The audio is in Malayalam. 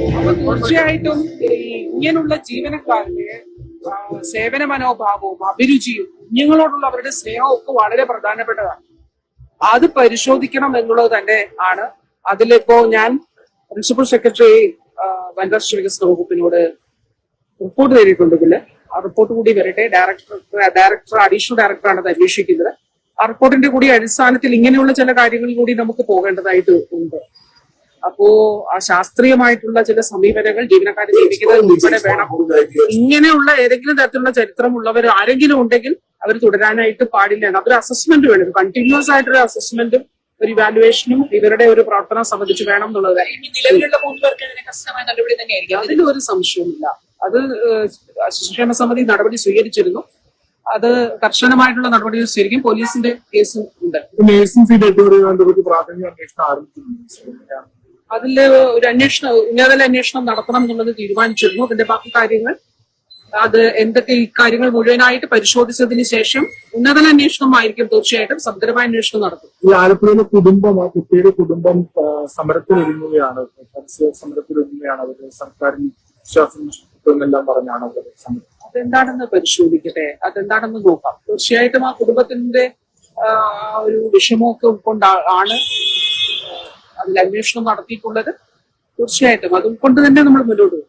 തീർച്ചയായിട്ടും ഇങ്ങനെയുള്ള ജീവനക്കാരുടെ സേവന മനോഭാവവും അഭിരുചിയും കുഞ്ഞുങ്ങളോടുള്ള അവരുടെ സ്നേഹവും ഒക്കെ വളരെ പ്രധാനപ്പെട്ടതാണ്. അത് പരിശോധിക്കണം എന്നുള്ളത് തന്നെ ആണ്. അതിലിപ്പോ ഞാൻ പ്രിൻസിപ്പൽ സെക്രട്ടറി വനരാഷ്ട്ര വികസന വകുപ്പിനോട് റിപ്പോർട്ട് തേടിയിട്ടുണ്ട് പിന്നെ ആ റിപ്പോർട്ട് കൂടി വരട്ടെ. ഡയറക്ടർ ഡയറക്ടർ അഡീഷണൽ ഡയറക്ടറാണ് അത് അന്വേഷിക്കുന്നത്. ആ റിപ്പോർട്ടിന്റെ കൂടി അടിസ്ഥാനത്തിൽ ഇങ്ങനെയുള്ള ചില കാര്യങ്ങളിൽ കൂടി നമുക്ക് പോകേണ്ടതായിട്ട് ഉണ്ട്. അപ്പോ ആ ശാസ്ത്രീയമായിട്ടുള്ള ചില സമീപനങ്ങൾ ജീവനക്കാരെ നിയമിക്കുന്നത് ഉൾപ്പെടെ വേണം. ഇങ്ങനെയുള്ള ഏതെങ്കിലും തരത്തിലുള്ള ചരിത്രമുള്ളവർ ആരെങ്കിലും ഉണ്ടെങ്കിൽ അവർ തുടരാനായിട്ട് പാടില്ല അതൊരു അസസ്മെന്റ് വേണം. കണ്ടിന്യൂസ് ആയിട്ടൊരു അസസ്മെന്റും ഒരു ഇവാലുവേഷനും ഇവരുടെ ഒരു പ്രവർത്തനം സംബന്ധിച്ച് വേണം എന്നുള്ളത്. അതിൽ ഒരു സംശയമില്ല അത് ശിശുക്ഷേമ സമിതി നടപടി സ്വീകരിച്ചിരുന്നു. അത് കർശനമായിട്ടുള്ള നടപടികൾ സ്വീകരിക്കും. പോലീസിന്റെ കേസും ഉണ്ട്. നേഴ്സിംഗ് പ്രാഥമിക അന്വേഷണം ആരംഭിച്ചിട്ടുണ്ട്. അതിൽ ഒരു അന്വേഷണം ഉന്നതതല അന്വേഷണം നടത്തണം എന്നുള്ളത് തീരുമാനിച്ചിരുന്നു. അതിന്റെ ബാക്കി കാര്യങ്ങൾ അത് എന്തൊക്കെ ഈ കാര്യങ്ങൾ മുഴുവനായിട്ട് പരിശോധിച്ചതിന് ശേഷം ഉന്നതല അന്വേഷണമായിരിക്കും തീർച്ചയായിട്ടും സമഗ്രമായ അന്വേഷണം നടത്തും ഈ ആലപ്പുഴയിലെ കുടുംബം ആ കുട്ടിയുടെ കുടുംബം സമരത്തിലൊരുങ്ങുകയാണ് സമരത്തിലൊരുങ്ങുകയാണ് അവർ സർക്കാരിന് വിശ്വാസം എല്ലാം പറഞ്ഞാണ് അവർ സമരം. അതെന്താണെന്ന് പരിശോധിക്കട്ടെ? അതെന്താണെന്ന് നോക്കാം. തീർച്ചയായിട്ടും ആ കുടുംബത്തിന്റെ ഒരു വിഷമമൊക്കെ ഉൾക്കൊണ്ടാണ് അതിൽ അന്വേഷണം നടത്തിയിട്ടുള്ളത് തീർച്ചയായിട്ടും. അത് ഉൾക്കൊണ്ട് തന്നെ നമ്മൾ മുന്നോട്ട് പോകും.